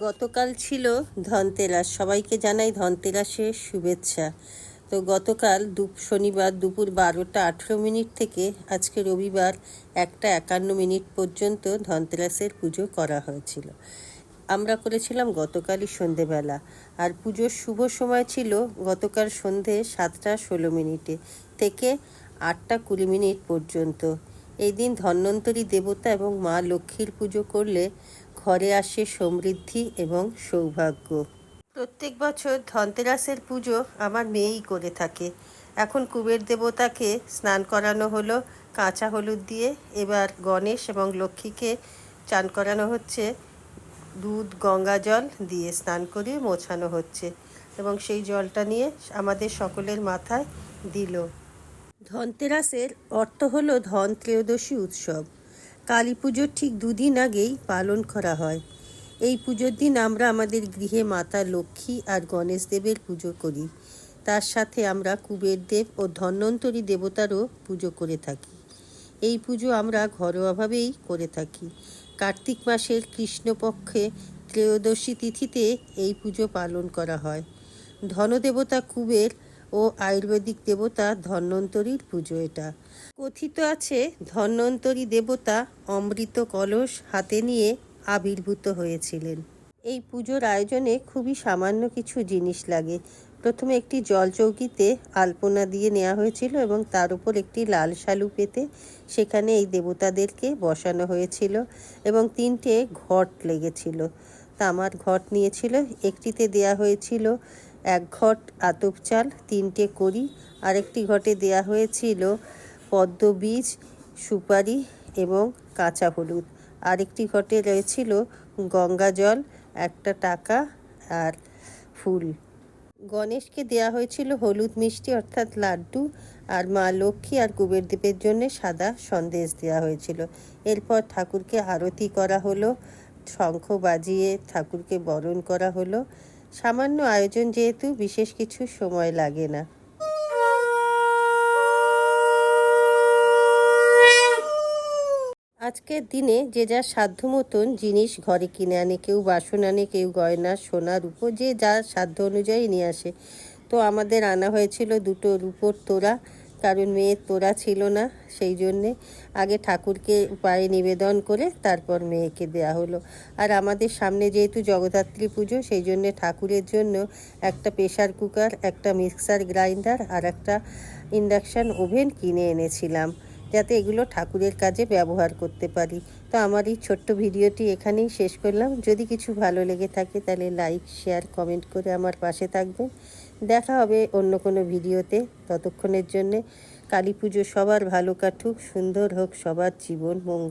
গতকাল ছিল ধনতেরাস। সবাইকে জানাই ধনতেরাসের শুভেচ্ছা। তো গতকাল দু শনিবার দুপুর বারোটা আঠেরো মিনিট থেকে আজকে রবিবার একটা একান্ন মিনিট পর্যন্ত ধনতেরাসের পুজো করা হয়েছিল। আমরা করেছিলাম গতকালই সন্ধেবেলা। আর পুজোর শুভ সময় ছিল গতকাল সন্ধে সাতটা ষোলো মিনিটে থেকে আটটা কুড়ি মিনিট পর্যন্ত। এই দিন ধন্বন্তরী দেবতা এবং মা লক্ষ্মীর পুজো করলে ঘরে আসে সমৃদ্ধি এবং সৌভাগ্য। প্রত্যেক বছর ধনতেরাসের পুজো আমার মেয়েই করে থাকে। এখন কুবের দেবতাকে স্নান করানো হলো, কাঁচা হলুদ দিয়ে। এবার গণেশ এবং লক্ষ্মীকে চান করানো হচ্ছে, দুধ, গঙ্গা জল দিয়ে স্নান করিয়ে মোছানো হচ্ছে এবং সেই জলটা নিয়ে আমাদের সকলের মাথায় দিল। ধনতেরাসের অর্থ হলো ধন ত্রয়োদশী উৎসব। কালী পুজোর ঠিক দুদিন আগেই পালন করা হয়। এই পুজোর দিন আমরা আমাদের গৃহে মাতা লক্ষ্মী আর গণেশ দেবের পুজো করি। তার সাথে আমরা কুবের দেব ও ধন্বন্তরী দেবতারও পুজো করে থাকি। এই পুজো আমরা ঘরোয়াভাবেই করে থাকি। কার্তিক মাসের কৃষ্ণপক্ষে ত্রয়োদশী তিথিতে এই পুজো পালন করা হয়। ধনদেবতা কুবের ও আয়ুর্বেদিক দেবতা ধন্বন্তরীর পুজো এটা। কথিত আছে, ধন্বন্তরী দেবতা অমৃত কলস হাতে নিয়ে আবির্ভূত হয়েছিলেন। এই পুজোর আয়োজনে খুবই সামান্য কিছু জিনিস লাগে। প্রথমে একটি জলচৌকিতে আলপনা দিয়ে নেওয়া হয়েছিল এবং তার উপর একটি লাল শালু পেতে সেখানে এই দেবতাদেরকে বসানো হয়েছিল এবং তিনটে ঘট লেগেছিল। তামার ঘট নিয়েছিল, একটিতে দেয়া হয়েছিল এক ঘট আতপ চাল তিনটে কড়ি আরেকটি ঘটে দেয়া হয়েছিল পদ্ম বীজ, সুপারি এবং কাঁচা হলুদ। আরেকটি ঘটে রয়েছিল গঙ্গা জল, একটা টাকা আর ফুল। গণেশকে দেয়া হয়েছিল হলুদ মিষ্টি অর্থাৎ লাড্ডু আর মা লক্ষ্মী আর কুবের দেবের জন্য সাদা সন্দেশ দেওয়া হয়েছিল। এরপর ঠাকুরকে আরতি করা হলো, শঙ্খ বাজিয়ে ঠাকুরকে বরণ করা হলো। সামান্য আয়োজন যেহেতু বিশেষ কিছু সময় লাগে না। আজকের দিনে যে যার সাধ্য মতন জিনিস ঘরে কিনে আনে, কেউ বাসন আনে, কেউ গয়না, সোনা, রূপো, যে যার সাধ্য অনুযায়ী নিয়ে আসে। তো আমাদের আনা হয়েছিল দুটো রূপোর তোড়া কারণ মেয়ের তোরা ছিল না, সেই জন্যে আগে ঠাকুরকে পায়ে নিবেদন করে তারপর মেয়েকে দেয়া হলো। আর আমাদের সামনে যেহেতু জগদ্ধাত্রী পুজো, সেই জন্যে ঠাকুরের জন্য একটা প্রেশার কুকার, একটা মিক্সার গ্রাইন্ডার আর একটা ইন্ডাকশান ওভেন কিনে এনেছিলাম। যাতে এগুলো ঠাকুরের কাজে ব্যবহার করতে পারি। তো আমার এই ছোট্ট ভিডিওটি এখানেই শেষ করলাম। যদি কিছু ভালো লেগে থাকে তাহলে লাইক, শেয়ার, কমেন্ট করে আমার পাশে থাকবেন। দেখা হবে অন্য কোনো ভিডিওতে। ততক্ষণের জন্যে কালী পুজো সবার ভালো কাটুক, সুন্দর হোক, সবার জীবন মঙ্গল।